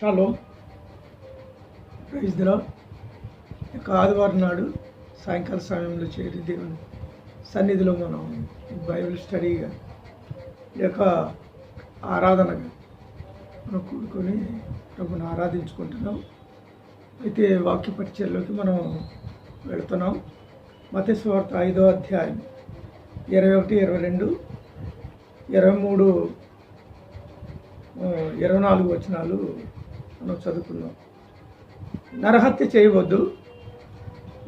Shallow praise దిరా ఇక ఆదివారం నాడు సాయంకాల సమయంలో చేరి దేవుని సన్నిధిలో మనం బైబిల్ స్టడీగా యొక్క ఆరాధనగా మనం కూడుకొని ప్రభుని ఆరాధించుకుంటున్నాం. అయితే వాక్య పరిచయలోకి మనం వెళుతున్నాం. మతేశ్వార్త ఐదో అధ్యాయం ఇరవై ఒకటి ఇరవై రెండు ఇరవై మూడు ఇరవై నాలుగు వచనాలు మనం చదువుకున్నాం నరహత్య చేయవద్దు.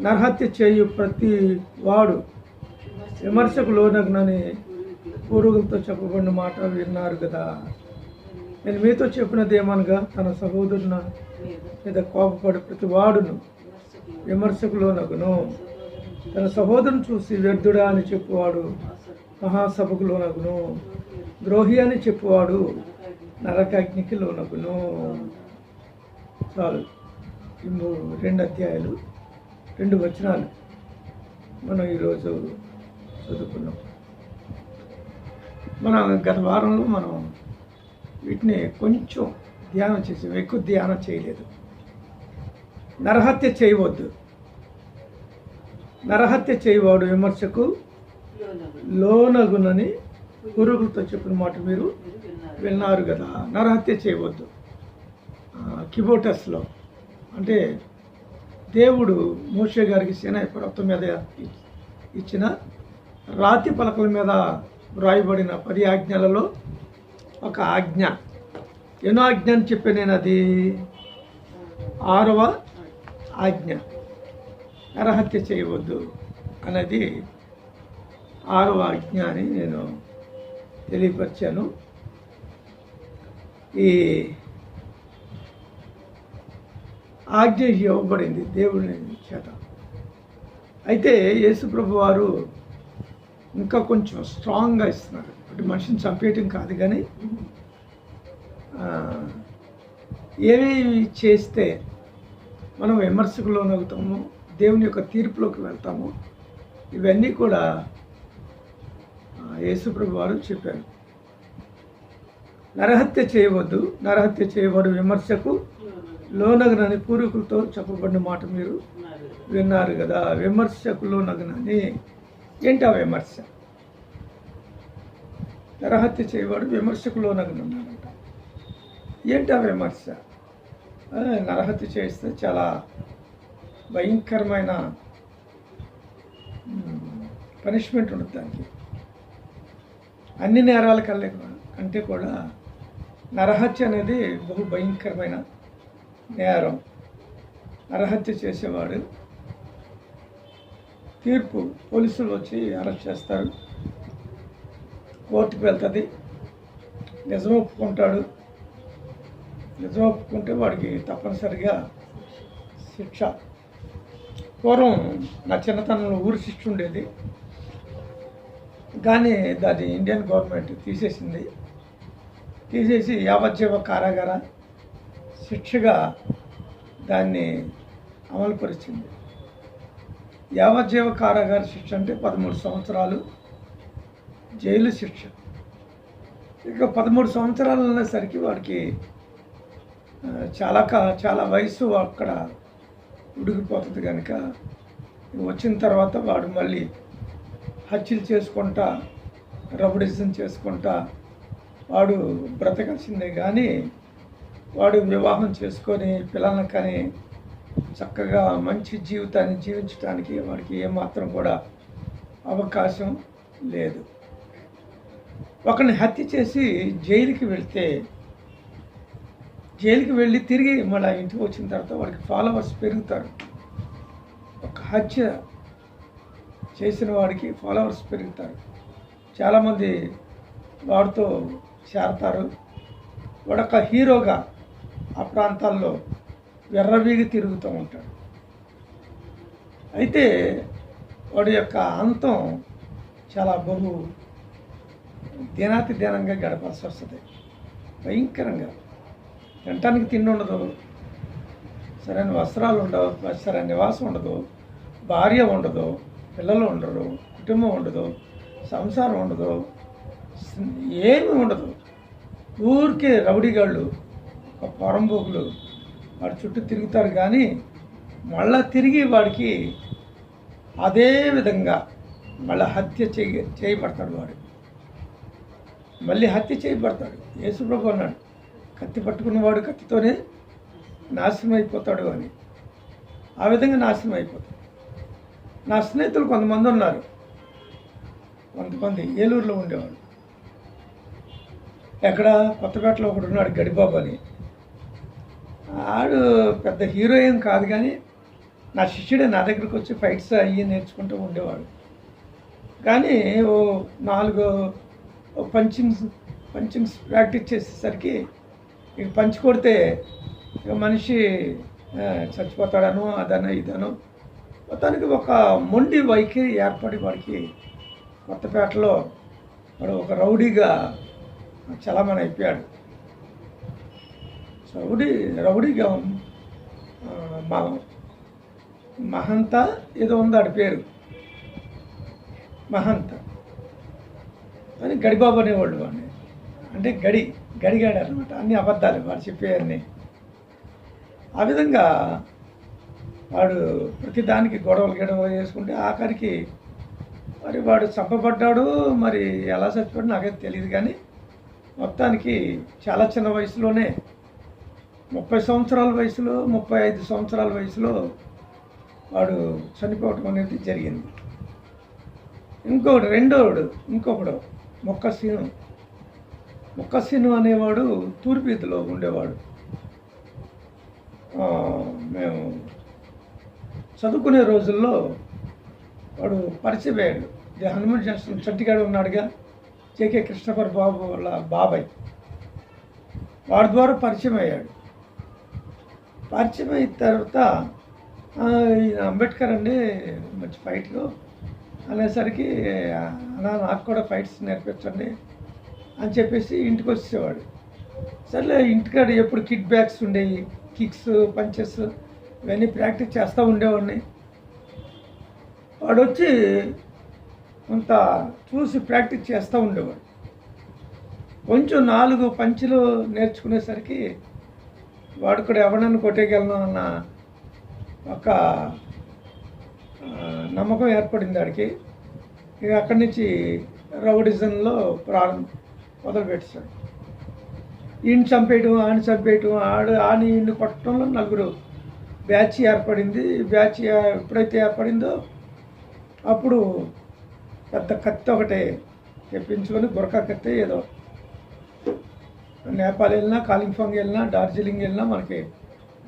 నరహత్య చేయు ప్రతి వాడు విమర్శకు లోనగ్నని పూర్వకులతో చెప్పబడిన మాట విన్నారు కదా నేను మీతో చెప్పినది ఏమనగా తన సహోదరున మీద కోపపడి ప్రతి వాడును విమర్శకు లోనగును. తన సహోదరుని చూసి వ్యర్థుడా అని చెప్పువాడు మహాసభకు లోనగును. ద్రోహి అని చెప్పువాడు నరకాగ్నికి లోనగును. చాలు. ఈ రెండు అధ్యాయాలు రెండు వచనాలు మనం ఈరోజు చదువుకున్నాం. మనం గత వారంలో మనం వీటిని కొంచెం ధ్యానం చేసాం. ఎక్కువ ధ్యానం చేయలేదు. నరహత్య చేయవద్దు. నరహత్య చేయవాడు విమర్శకు లోనగునని పురుగులతో చెప్పిన మాట మీరు విన్నారు కదా. నరహత్య చేయవద్దు. కిబోటస్లో. అంటే దేవుడు మోషే గారికి సేనాయ పర్వతం మీద ఇచ్చిన రాతి పలకల మీద వ్రాయబడిన పది ఆజ్ఞలలో ఒక ఆజ్ఞ. ఎన్నో ఆజ్ఞ అని చెప్పి నేను అది. ఆరవ ఆజ్ఞ. నరహత్య చేయవద్దు అనేది ఆరవ ఆజ్ఞ అని నేను తెలియపరిచాను. ఈ ఆజ్ఞ ఇవ్వబడింది. దేవుని చేత అయితే యేసుప్రభు వారు ఇంకా కొంచెం స్ట్రాంగ్గా ఇస్తున్నారు. అంటే మనిషిని చంపేయటం కాదు కానీ ఏమేమి చేస్తే మనం విమర్శకులోనవుతాము దేవుని యొక్క తీర్పులోకి వెళ్తాము ఇవన్నీ కూడా యేసుప్రభు వారు చెప్పారు. నరహత్య చేయవద్దు. నరహత్య చేయబడు విమర్శకు లోనగనని పూర్వీకులతో చెప్పబడిన మాట మీరు విన్నారు కదా. విమర్శకు లోనగనని ఏంటి ఆ విమర్శ? నరహత్య చేయవాడు విమర్శకు లోనగనున్నాడంట ఏంటి ఆ విమర్శ నరహత్య చేస్తే చాలా భయంకరమైన పనిష్మెంట్ ఉంటుంది దానికి. అన్ని నేరాల కల్లే కంటే కూడా నరహత్య అనేది బహు భయంకరమైన నేరం. నరహత్య చేసేవాడు తీర్పు పోలీసులు వచ్చి అరెస్ట్ చేస్తారు. కోర్టుకు వెళ్తుంది. నిజం ఒప్పుకుంటాడు. నిజం ఒప్పుకుంటే వాడికి తప్పనిసరిగా శిక్ష. పూర్వం నా చిన్నతనంలో ఊరి శిక్ష ఉండేది. కానీ దాన్ని ఇండియన్ గవర్నమెంట్ తీసేసింది. తీసేసి యావజ్జీవ కారాగార శిక్షగా దాన్ని అమలుపరిచింది. యావజ్జీవ కారాగార శిక్ష అంటే పదమూడు సంవత్సరాలు జైలు శిక్ష. ఇక పదమూడు సంవత్సరాలు అనేసరికి వాడికి చాలా కా చాలా వయసు అక్కడ ఉడికిపోతుంది కనుక వచ్చిన తర్వాత వాడు మళ్ళీ హత్యలు చేసుకుంటా రబడిజం చేసుకుంటా వాడు బ్రతకాల్సిందే కానీ వాడు వివాహం చేసుకొని పిల్లల్ని కానీ చక్కగా మంచి జీవితాన్ని జీవించడానికి వాడికి ఏమాత్రం కూడా అవకాశం లేదు. ఒకరిని హత్య చేసి జైలుకి వెళ్తే జైలుకి వెళ్ళి తిరిగి మళ్ళీ ఇంటికి వచ్చిన తర్వాత వాడికి ఫాలోవర్స్ పెరుగుతారు. ఒక హత్య చేసిన వాడికి ఫాలోవర్స్ పెరుగుతారు. చాలామంది వాడితో చేరతారు. వాడొక హీరోగా ఆ ప్రాంతాల్లో ఎర్రవీగి తిరుగుతూ ఉంటాడు. అయితే వాడి యొక్క అంతం చాలా బహు దినాతి దినంగా గడపాల్సి వస్తుంది. భయంకరంగా. తినటానికి తిండి ఉండదు. సరైన వస్త్రాలు ఉండవు సరైన నివాసం ఉండదు భార్య ఉండదు పిల్లలు ఉండరు కుటుంబం ఉండదు సంసారం ఉండదు ఏమి ఉండదు. ఊరికే రౌడీగాళ్ళు పొరంబోకులు వాడి చుట్టూ తిరుగుతారు కానీ మళ్ళా తిరిగి వాడికి అదే విధంగా మళ్ళీ హత్య చేయ చేయబడతాడు వాడు. మళ్ళీ హత్య చేయబడతాడు. యేసుప్రభు అన్నాడు కత్తి పట్టుకున్నవాడు కత్తితోనే నాశనం అయిపోతాడు అని. ఆ విధంగా నాశనం అయిపోతాడు నా స్నేహితులు కొంతమంది ఉన్నారు. కొంతమంది ఏలూరులో ఉండేవాళ్ళు. ఎక్కడ కొత్తపేటలో ఒకడు ఉన్నాడు గడిబాబు అని. ఆడు పెద్ద హీరో ఏం కాదు కానీ నా శిష్యుడే నా దగ్గరికి వచ్చి ఫైట్స్ అయ్యి నేర్చుకుంటూ ఉండేవాడు. కానీ ఓ నాలుగు పంచింగ్స్ పంచింగ్స్ ప్రాక్టీస్ చేసేసరికి ఇక పంచి కొడితే ఇక మనిషి చచ్చిపోతాడను అదనో ఇదనో. మొత్తానికి ఒక మొండి వైఖరి ఏర్పడి వాడికి కొత్తపేటలో వాడు ఒక రౌడీగా చలామణి అయిపోయాడు. రౌడీ రౌడీగా ఆ, మహంత ఏదో ఉంది ఆడి పేరు. మహంత. అని గడిబాబు అనేవాళ్ళు వాడిని. అంటే గడి గడిగాడు అనమాట అన్ని అబద్ధాలు వాడు చెప్పేవన్నీ. ఆ విధంగా వాడు ప్రతిదానికి గొడవలు గొడవలు చేసుకుంటే ఆఖరికి మరి వాడు చంపబడ్డాడు మరి ఎలా చచ్చిపోయాడు నాకైతే తెలియదు కానీ మొత్తానికి చాలా చిన్న వయసులోనే ముప్పై సంవత్సరాల వయసులో ముప్పై ఐదు సంవత్సరాల వయసులో వాడు చనిపోవటం అనేది జరిగింది. ఇంకొకడు రెండోడు ఇంకొకడు మొక్కసీను. మొక్కసీను అనేవాడు తూర్పీతిలో ఉండేవాడు. మేము చదువుకునే రోజుల్లో వాడు పరిచయం అయ్యాడు ఇది హనుమాన్ జంక్షన్ చట్టిగాడు ఉన్నాడుగా. జేకే కృష్ణపర్ బాబు వాళ్ళ బాబాయ్. వాడి ద్వారా పరిచయం అయ్యాడు పరిచయం అయిన తర్వాత ఈయన అంబేద్కర్ అండి మంచి ఫైట్లు అనేసరికి అలా నాకు కూడా ఫైట్స్ నేర్పించండి అని చెప్పేసి ఇంటికి వచ్చేవాడు సర్లే ఇంటికాడ ఎప్పుడు కిక్ బ్యాగ్స్ ఉండేవి కిక్స్ పంచెస్ ఇవన్నీ ప్రాక్టీస్ చేస్తూ ఉండేవాడిని. వాడు వచ్చి కొంత చూసి ప్రాక్టీస్ చేస్తూ ఉండేవాడు. కొంచెం నాలుగు పంచులు నేర్చుకునేసరికి వాడు కూడా ఎవరినన్ను కొట్టేయగలను అన్న ఒక నమ్మకం ఏర్పడింది వాడికి ఇక అక్కడి నుంచి రౌడిజంలో ప్రారంభం మొదలు పెట్టాడు ఈయన చంపేయటం ఆయన చంపేయటం ఆడు ఆని ఈయన్ని కొట్టడంలో నలుగురు బ్యాచ్ ఏర్పడింది. బ్యాచ్ ఎప్పుడైతే ఏర్పడిందో అప్పుడు పెద్ద కత్తి ఒకటే తెప్పించుకొని బురకా కత్తి ఏదో నేపాల్ వెళ్ళినా కాలింఫాంగ్ వెళ్ళినా డార్జిలింగ్ వెళ్ళినా మనకి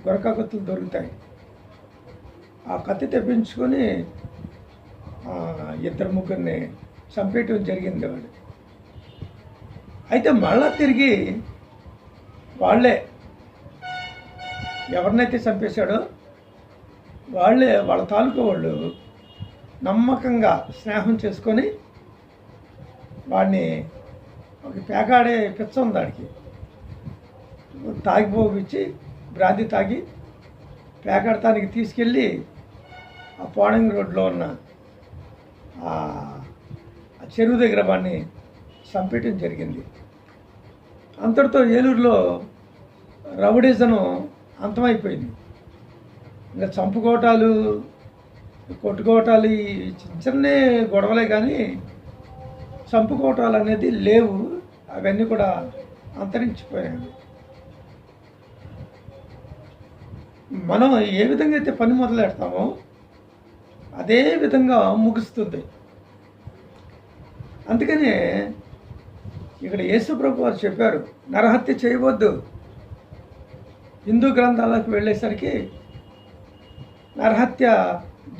గురక కత్తులు దొరుకుతాయి. ఆ కత్తి తెప్పించుకొని ఇద్దరు ముగ్గురిని చంపేయటం జరిగింది వాడు. అయితే మళ్ళా తిరిగి వాళ్ళే ఎవరినైతే చంపేశాడో వాళ్ళే వాళ్ళ తాలూకా వాళ్ళు నమ్మకంగా స్నేహం చేసుకొని వాడిని ఒక పేకాడే పిచ్చ ఉంది వాడికి తాగిపోపిచ్చి బ్రాంతి తాగి పేకాడతానికి తీసుకెళ్ళి ఆ పోడంగి రోడ్లో ఉన్న ఆ చెరువు దగ్గర వాడిని చంపేయటం జరిగింది. అంతటితో ఏలూరులో రౌడీజను అంతమైపోయింది. ఇంకా చంపుకోవటాలు కొట్టుకోవటాలు చిన్న చిన్న గొడవలే కానీ చంపుకోవటాలు అనేది లేవు. అవన్నీ కూడా అంతరించిపోయాయి. మనం ఏ విధంగా అయితే పని మొదలెడతామో అదే విధంగా ముగుస్తుంది. అందుకనే ఇక్కడ యేసుప్రభు వారు చెప్పారు నరహత్య చేయవద్దు. హిందూ గ్రంథాలకు వెళ్ళేసరికి నరహత్య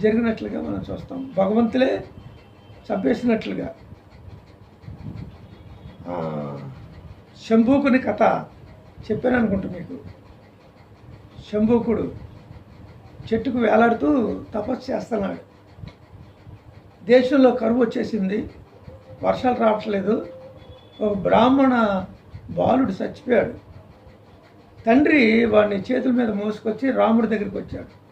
జరిగినట్లుగా మనం చూస్తాం. భగవంతులే చంపేసినట్లుగా. శంభూకుని కథ చెప్పాను అనుకుంటా మీకు. శంభూకుడు చెట్టుకు వేలాడుతూ తపస్సు చేస్తున్నాడు. దేశంలో కరువు వచ్చేసింది. వర్షాలు రావట్లేదు. ఒక బ్రాహ్మణ బాలుడు చచ్చిపోయాడు. తండ్రి వాడిని చేతుల మీద మోసుకొచ్చి రాముడి దగ్గరికి వచ్చాడు.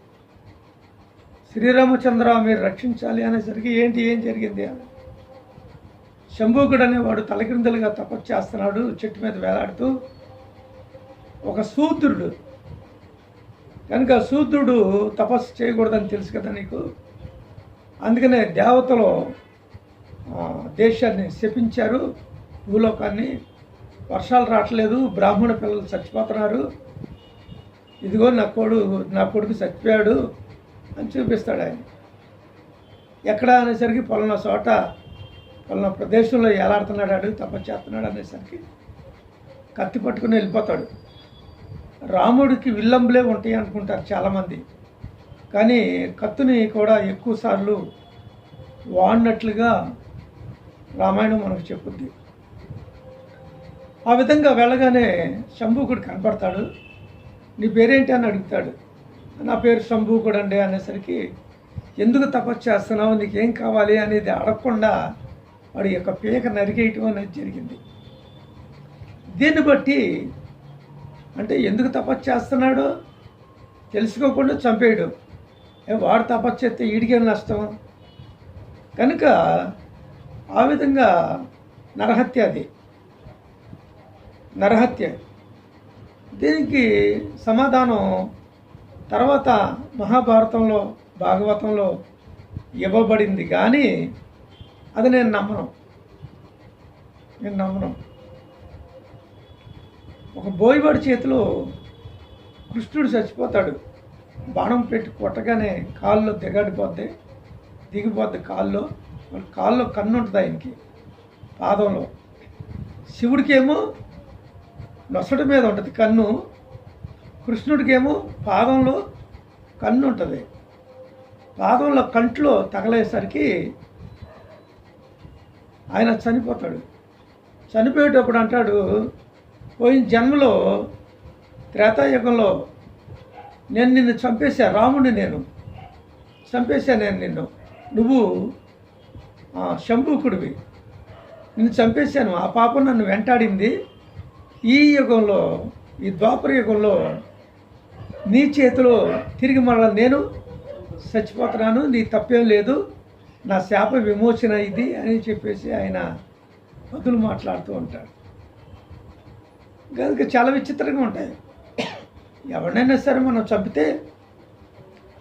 శ్రీరామచంద్ర మీరు రక్షించాలి అనేసరికి ఏంటి ఏం జరిగింది అని. శంభూకుడు అనేవాడు తలకిందలుగా తపస్సు చేస్తున్నాడు చెట్టు మీద వేలాడుతూ. ఒక శూద్రుడు కనుక శూద్రుడు తపస్సు చేయకూడదని తెలుసు కదా నీకు? అందుకనే దేవతలు దేశాన్ని శపించారు భూలోకాన్ని. వర్షాలు రావట్లేదు బ్రాహ్మణ పిల్లలు చచ్చిపోతున్నారు. ఇదిగో నా కొడు నా కొడుకు చచ్చిపోయాడు అని చూపిస్తాడు ఆయన. ఎక్కడ అనేసరికి పలానా చోట పలానా ప్రదేశంలో ఎలాడుతున్నాడు అడుగు తపస్సు చేస్తున్నాడు అనేసరికి కత్తి పట్టుకుని వెళ్ళిపోతాడు. రాముడికి విల్లంబులే ఉంటాయి అనుకుంటారు చాలామంది. కానీ కత్తుని కూడా ఎక్కువసార్లు వాడినట్లుగా రామాయణం మనకు చెప్పుద్ది. ఆ విధంగా వెళ్ళగానే శంభూకుడు కనపడతాడు. నీ పేరేంటి అని అడుగుతాడు. నా పేరు శంభూకుడు అండి అనేసరికి ఎందుకు తపస్సు చేస్తున్నావు? నీకేం కావాలి? అనేది అడగకుండా వాడి యొక్క పీక నరికేయటం అనేది జరిగింది. దీన్ని బట్టి అంటే ఎందుకు తపస్సు చేస్తున్నాడో? తెలుసుకోకుండా చంపేయడు. వాడు తపస్సు చేస్తే ఈడికేం నష్టం? కనుక ఆ విధంగా నరహత్య అది. నరహత్య. దీనికి సమాధానం తర్వాత మహాభారతంలో భాగవతంలో ఇవ్వబడింది. కానీ అది నేను నమ్మను. నేను నమ్మను. ఒక బోయవాడి చేతిలో కృష్ణుడు చచ్చిపోతాడు. బాణం పెట్టి కొట్టగానే కాల్లో దిగడిపోద్ది దిగిపోద్ది కాల్లో కాళ్ళలో కాల్లో కన్ను ఉంటుంది ఆయనకి పాదంలో. శివుడికేమో నొసడి మీద ఉంటుంది కన్ను కృష్ణుడికేమో పాదంలో కన్ను ఉంటుంది పాదంలో కంట్లో తగలేసరికి ఆయన చనిపోతాడు. చనిపోయేటప్పుడు అంటాడు పోయిన జన్మలో త్రేతాయుగంలో నేను నిన్ను చంపేశా రాముడిని నేను. చంపేశా నేను నిన్ను. నువ్వు ఆ, శంభూకుడివి. నిన్ను చంపేశాను. ఆ పాపం నన్ను వెంటాడింది. ఈ యుగంలో ఈ ద్వాపర యుగంలో నీ చేతిలో తిరిగి మరల నేను చచ్చిపోతున్నాను. నీ తప్పేం లేదు. నా శాప విమోచన ఇది అని చెప్పేసి ఆయన బదులు మాట్లాడుతూ ఉంటాడు. కనుక చాలా విచిత్రంగా ఉంటాయి. ఎవరినైనా సరే మనం చంపితే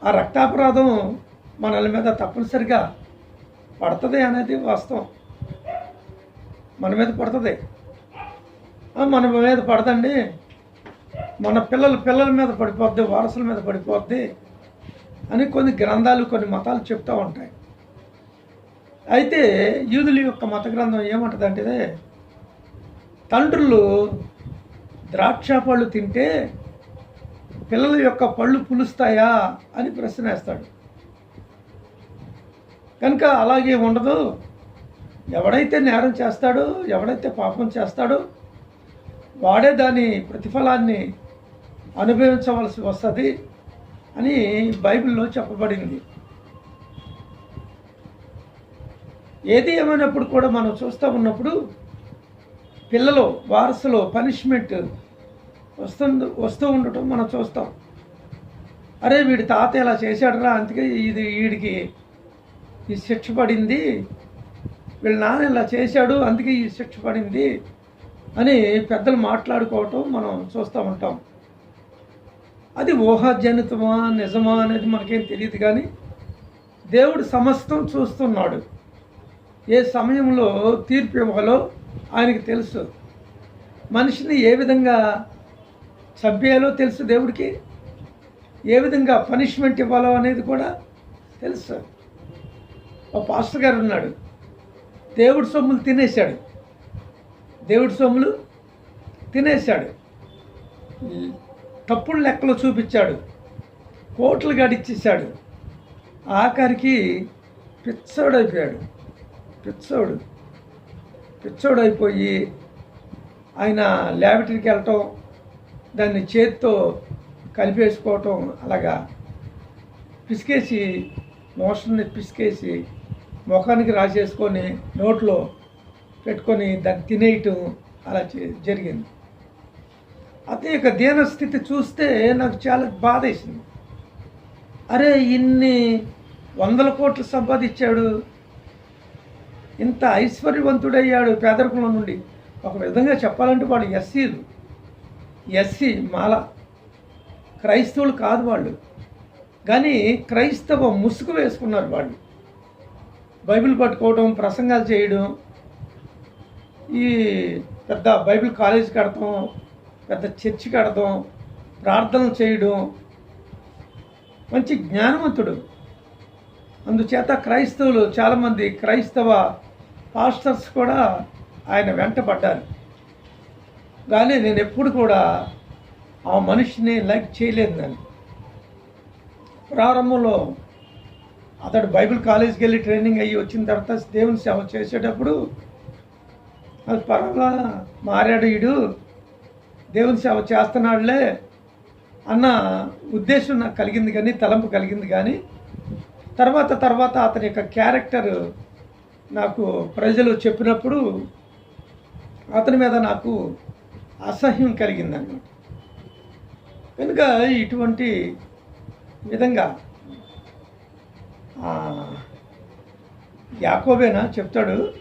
ఆ రక్తాపరాధం మనల మీద తప్పనిసరిగా పడుతుంది అనేది వాస్తవం. మన మీద పడుతుంది. మన మీద పడదండి. మన పిల్లల పిల్లల మీద పడిపోద్ది వారసుల మీద పడిపోద్ది అని కొన్ని గ్రంథాలు కొన్ని మతాలు చెప్తూ ఉంటాయి. అయితే యూదుల యొక్క మత గ్రంథం ఏమంటుందంటే తండ్రులు ద్రాక్ష పళ్ళు తింటే పిల్లల యొక్క పళ్ళు పులుస్తాయా అని ప్రశ్న వేస్తాడు. కనుక అలాగే ఉండదు. ఎవడైతే నేరం చేస్తాడో ఎవడైతే పాపం చేస్తాడో వాడే దాని ప్రతిఫలాన్ని అనుభవించవలసి వస్తుంది అని బైబిల్లో చెప్పబడింది. ఏది ఏమైనప్పుడు కూడా మనం చూస్తూ ఉన్నప్పుడు పిల్లలు వారసులో పనిష్మెంట్ వస్తుంది వస్తూ ఉండటం మనం చూస్తాం. అరే వీడి తాత ఇలా చేశాడురా అందుకే ఇది వీడికి ఈ శిక్ష పడింది. వీళ్ళ నాన్న ఇలా చేశాడు అందుకే ఈ శిక్ష పడింది అని పెద్దలు మాట్లాడుకోవటం మనం చూస్తూ ఉంటాం. అది ఊహాజనితమా నిజమా అనేది మనకేం తెలియదు కానీ దేవుడు సమస్తం చూస్తున్నాడు. ఏ సమయంలో తీర్పు ఇవ్వాలో ఆయనకి తెలుసు. మనిషిని ఏ విధంగా చంపేయాలో తెలుసు దేవుడికి. ఏ విధంగా పనిష్మెంట్ ఇవ్వాలో అనేది కూడా తెలుసు. ఒక పాస్టర్ గారు ఉన్నాడు. దేవుడి సొమ్ములు తినేశాడు. దేవుడి సొమ్ములు తినేశాడు. తప్పుడు లెక్కలు చూపించాడు. కోట్లు గడిచేశాడు ఆఖరికి పిచ్చోడైపోయాడు. పిచ్చోడు. పిచ్చోడైపోయి ఆయన ల్యాబరేటరీకి వెళ్ళటం దాన్ని చేత్తో కలిపేసుకోవటం అలాగా పిసికేసి మోషన్ని పిసికేసి ముఖానికి రాసేసుకొని నోట్లో పెట్టుకొని దాన్ని తినేయటం అలా జరిగింది. అతని యొక్క దీనస్థితి చూస్తే నాకు చాలా బాధ వేసింది అరే ఇన్ని వందల కోట్లు సంపాదించాడు. ఇంత ఐశ్వర్యవంతుడయ్యాడు పేదరికంలో నుండి. ఒక విధంగా చెప్పాలంటే వాడు ఎస్సీలు. ఎస్సీ మాల. క్రైస్తవులు కాదు వాళ్ళు. కానీ క్రైస్తవ ముసుగు వేసుకున్నారు వాళ్ళు. బైబిల్ పట్టుకోవడం ప్రసంగాలు చేయడం ఈ పెద్ద బైబిల్ కాలేజ్ కడతాం పెద్ద చర్చి కడతాం ప్రార్థనలు చేయడం. మంచి జ్ఞానవంతుడు. అందుచేత క్రైస్తవులు చాలామంది క్రైస్తవ పాస్టర్స్ కూడా ఆయన వెంటబడ్డారు. కానీ నేను ఎప్పుడు కూడా ఆ మనిషిని లైక్ చేయలేదు నేను. ప్రారంభంలో అతడు బైబిల్ కాలేజ్కి వెళ్ళి ట్రైనింగ్ అయ్యి వచ్చిన తర్వాత దేవుని సేవ చేసేటప్పుడు అది పరంగా మారాడు ఈడు. దేవుని సేవ చేస్తున్నాడులే అన్న ఉద్దేశం నాకు కలిగింది కానీ తలంపు కలిగింది కానీ తర్వాత తర్వాత అతని యొక్క క్యారెక్టర్ నాకు ప్రజలు చెప్పినప్పుడు అతని మీద నాకు అసహ్యం కలిగిందన్నమాట కనుక ఇటువంటి విధంగా యాకోబేనా చెప్తాడు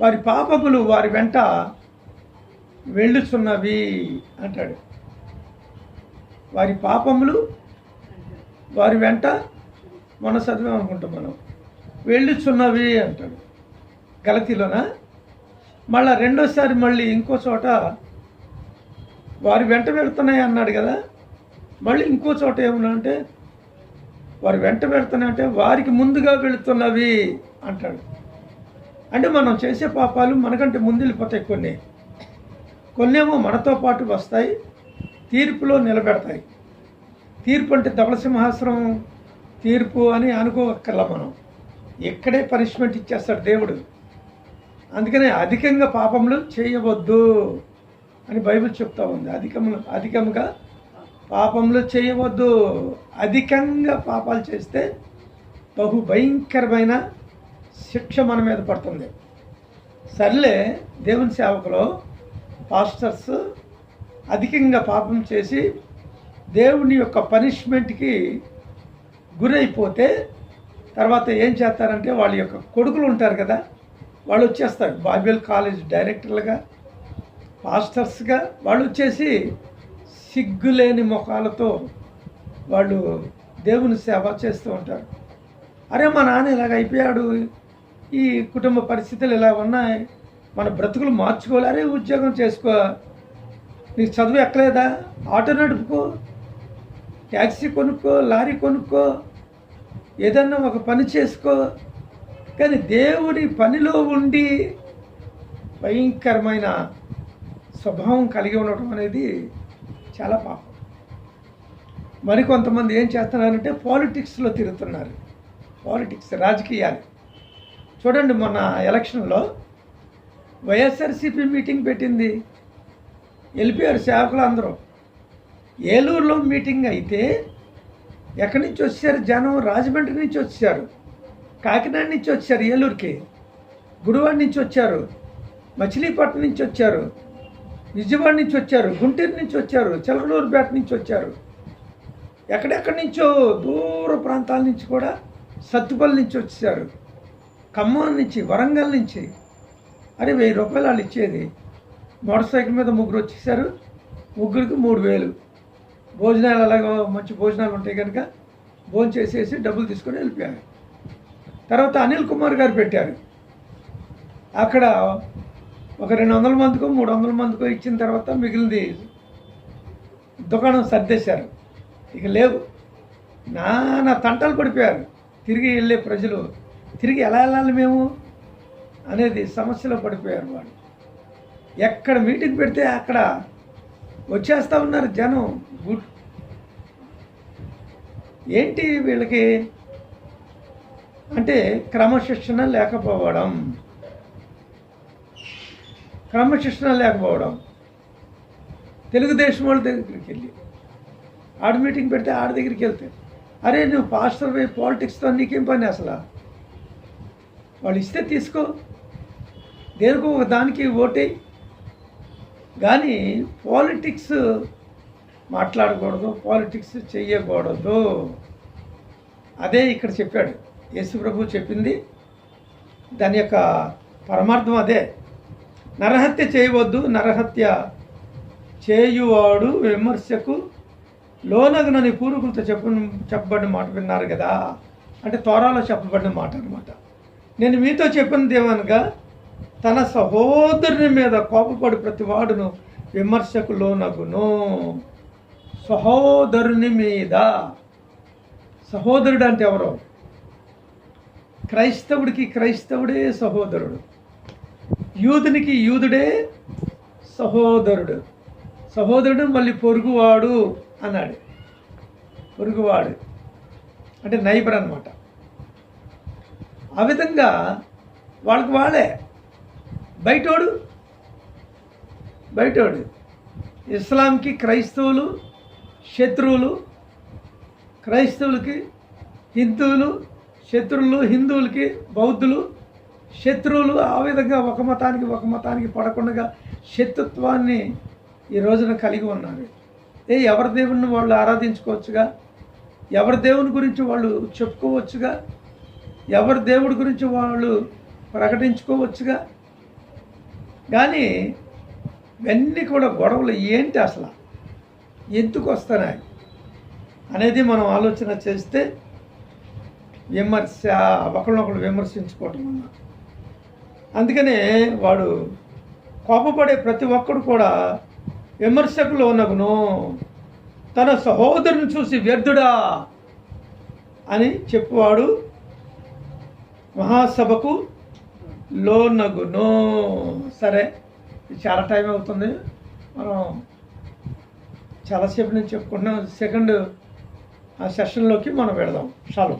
వారి పాపములు వారి వెంట వెళ్ళుచున్నవి అంటాడు. వారి పాపములు వారి వెంట మన చదివాం అనుకుంటాం మనం. వెళ్ళుచున్నవి అంటాడు. గలతీలోనా? మళ్ళీ రెండోసారి మళ్ళీ ఇంకో చోట వారి వెంట వెళ్తున్నాయి అన్నాడు కదా మళ్ళీ ఇంకో చోట ఏమన్నా అంటే వారి వెంట వెళ్తున్నాయి వారికి ముందుగా వెళుతున్నవి అంటాడు. అంటే మనం చేసే పాపాలు మనకంటే ముందు వెళ్ళిపోతాయి కొన్ని. కొన్నేమో మనతో పాటు వస్తాయి తీర్పులో నిలబెడతాయి. తీర్పు అంటే ధవళ సింహాసనం తీర్పు అని అనుకోవక్కర్లా మనం. ఇక్కడే పనిష్మెంట్ ఇచ్చేస్తాడు దేవుడు. అందుకనే అధికంగా పాపములు చేయవద్దు అని బైబిల్ చెప్తా ఉంది. అధికము అధికముగా పాపములు చేయవద్దు. అధికంగా పాపాలు చేస్తే బహు భయంకరమైన శిక్ష మన మీద పడుతుంది. సర్లే దేవుని సేవకులో పాస్టర్స్ అధికంగా పాపం చేసి దేవుని యొక్క పనిష్మెంట్కి గురైపోతే తర్వాత ఏం చేస్తారంటే వాళ్ళ యొక్క కొడుకులు ఉంటారు కదా వాళ్ళు వచ్చేస్తారు. బైబిల్ కాలేజ్ డైరెక్టర్లుగా పాస్టర్స్గా వాళ్ళు వచ్చేసి సిగ్గులేని ముఖాలతో వాళ్ళు దేవుని సేవ చేస్తూ ఉంటారు. అరే మా నాన్న ఇలాగ అయిపోయాడు. ఈ కుటుంబ పరిస్థితులు ఇలా ఉన్నాయి. మన బ్రతుకులు మార్చుకోవాలి. అరే ఉద్యోగం చేసుకో. నీకు చదువు ఎక్కలేదా? ఆటో నడుపుకో. ట్యాక్సీ కొనుక్కో. లారీ కొనుక్కో. ఏదన్నా ఒక పని చేసుకో. కానీ దేవుడి పనిలో ఉండి భయంకరమైన స్వభావం కలిగి ఉండటం అనేది చాలా పాపం. మరి కొంతమంది ఏం చేస్తున్నారంటే పాలిటిక్స్లో తిరుగుతున్నారు. పాలిటిక్స్ రాజకీయాలు. చూడండి మొన్న ఎలక్షన్లో వైఎస్ఆర్సీపీ మీటింగ్ పెట్టింది. వెళ్ళిపోయారు సేవకులు అందరూ. ఏలూరులో మీటింగ్ అయితే ఎక్కడి నుంచి వచ్చారు జనం? రాజమండ్రి నుంచి వచ్చారు. కాకినాడ నుంచి వచ్చారు ఏలూరుకి. గుడివాడ నుంచి వచ్చారు మచిలీపట్నం నుంచి వచ్చారు విజయవాడ నుంచి వచ్చారు గుంటూరు నుంచి వచ్చారు చిలకలూరుపేట నుంచి వచ్చారు. ఎక్కడెక్కడి నుంచో దూర ప్రాంతాల నుంచి కూడా సత్తుపల్లి నుంచి వచ్చారు. ఖమ్మం నుంచి వరంగల్ నుంచి. అరే వెయ్యి రూపాయలు వాళ్ళు ఇచ్చేది. మోటార్ సైకిల్ మీద ముగ్గురు వచ్చేసారు. ముగ్గురికి మూడు వేలు. భోజనాలు అలాగో మంచి భోజనాలు ఉంటాయి కనుక భోజనం చేసేసి డబ్బులు తీసుకొని వెళ్ళిపోయారు. తర్వాత అనిల్ కుమార్ గారు పెట్టారు. అక్కడ ఒక రెండు వందల మందికో మూడు వందల మందికో ఇచ్చిన తర్వాత మిగిలింది దుకాణం సర్దేశారు. ఇక లేవు. నానా తంటలు పడిపోయారు. తిరిగి వెళ్ళే ప్రజలు తిరిగి ఎలా వెళ్ళాలి మేము అనేది సమస్యలో పడిపోయారు వాళ్ళు. ఎక్కడ మీటింగ్ పెడితే అక్కడ వచ్చేస్తూ ఉన్నారు జనం. గుడ్. ఏంటి వీళ్ళకి అంటే క్రమశిక్షణ లేకపోవడం. క్రమశిక్షణ లేకపోవడం. తెలుగుదేశం వాళ్ళ దగ్గరికి వెళ్ళి. ఆడ మీటింగ్ పెడితే ఆడ దగ్గరికి వెళ్తే. అరే నువ్వు పాస్టర్ పోయి పాలిటిక్స్తో నీకేం పని అసలు? వాళ్ళు ఇస్తే తీసుకో. దేనికో ఒక దానికి ఓటే. కానీ పాలిటిక్స్ మాట్లాడకూడదు పాలిటిక్స్ చేయకూడదు అదే ఇక్కడ చెప్పాడు. యేసు ప్రభు చెప్పింది. దాని యొక్క పరమార్థం అదే. నరహత్య చేయవద్దు నరహత్య చేయువాడు విమర్శకు లోనగునని పూర్వకులతో చెప్ప చెప్పబడిన మాట విన్నారు కదా. అంటే తోరాలో చెప్పబడిన మాట అనమాట నేను మీతో చెప్పినది ఏమనగా తన సహోదరుని మీద కోపపడి ప్రతి వాడును విమర్శకు లోనగును. సహోదరుని మీద. సహోదరుడు అంటే ఎవరో? క్రైస్తవుడికి క్రైస్తవుడే సహోదరుడు. యూదునికి యూదుడే సహోదరుడు. సహోదరుడు మళ్ళీ పొరుగువాడు అన్నాడు. పొరుగువాడు. అంటే నైబర్ అనమాట ఆ విధంగా వాళ్ళకి వాళ్ళే. బయటోడు. బయటోడు. ఇస్లాంకి క్రైస్తవులు శత్రువులు క్రైస్తవులకి హిందువులు శత్రువులు హిందువులకి బౌద్ధులు శత్రువులు ఆ విధంగా ఒక మతానికి ఒక మతానికి పడకుండా శత్రుత్వాన్ని ఈ రోజున కలిగి ఉన్నారు. ఏ ఎవరి దేవుణ్ణి వాళ్ళు ఆరాధించుకోవచ్చుగా? ఎవరి దేవుని గురించి వాళ్ళు చెప్పుకోవచ్చుగా? ఎవరి దేవుడి గురించి వాళ్ళు ప్రకటించుకోవచ్చుగా? కానీ ఇవన్నీ కూడా గొడవలు ఏంటి అసలు? ఎందుకు వస్తున్నాయి? అనేది మనం ఆలోచన చేస్తే విమర్శ ఒకరినొకరు విమర్శించుకోవటం. అన్నమాట అందుకనే వాడు కోపపడే ప్రతి ఒక్కడు కూడా విమర్శకులు ఉన్నగును తన సహోదరుని చూసి వ్యర్థుడా అని చెప్పువాడు మహాసభకు లోనగును. సరే చాలా టైం అవుతుంది. మనం చాలాసేపు నుంచి చెప్పుకుంటున్నాం. సెకండ్ ఆ సెషన్లోకి మనం వెళదాం. షాలో.